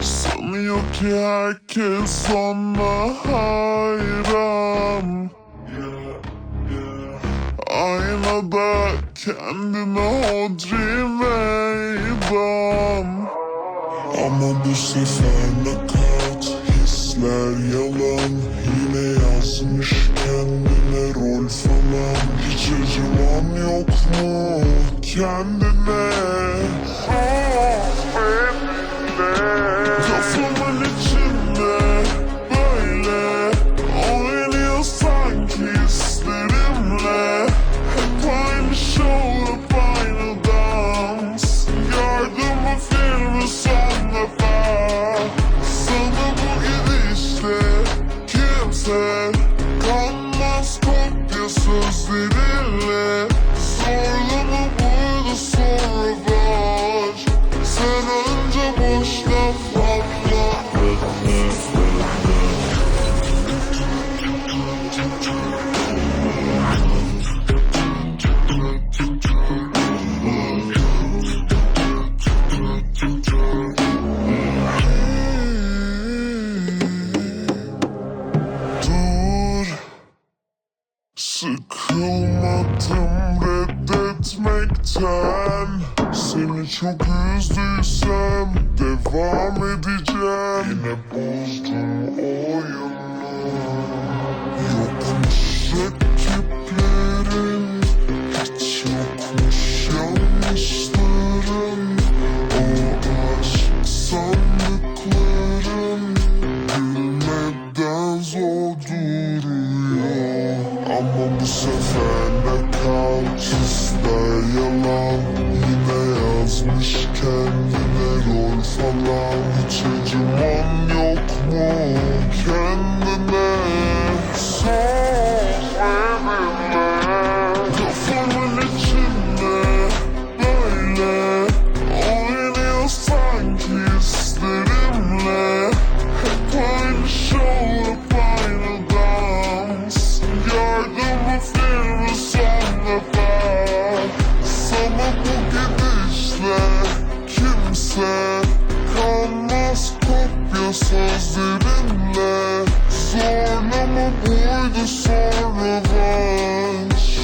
Sanıyor ki herkes ona hayran. Aynada kendime hodri meydan. Ama bu sefer ne kadar hisler yalan Yine yazmış kendine rol falan. Hiç acıman yok mu kendine? Kafamın so city. Reddetmekten Seni çok üzdüysem devam edeceğim. Yine bozdun Ama bu sefer ne kalçızda yalan. Yine yazmış kendine rol falan. Hiç acıman ama böyle sonradan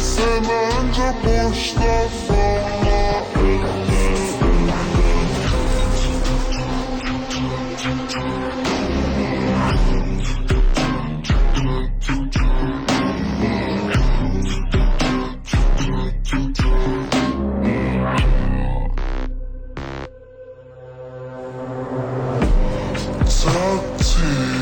Sen anca boş kafana Top 10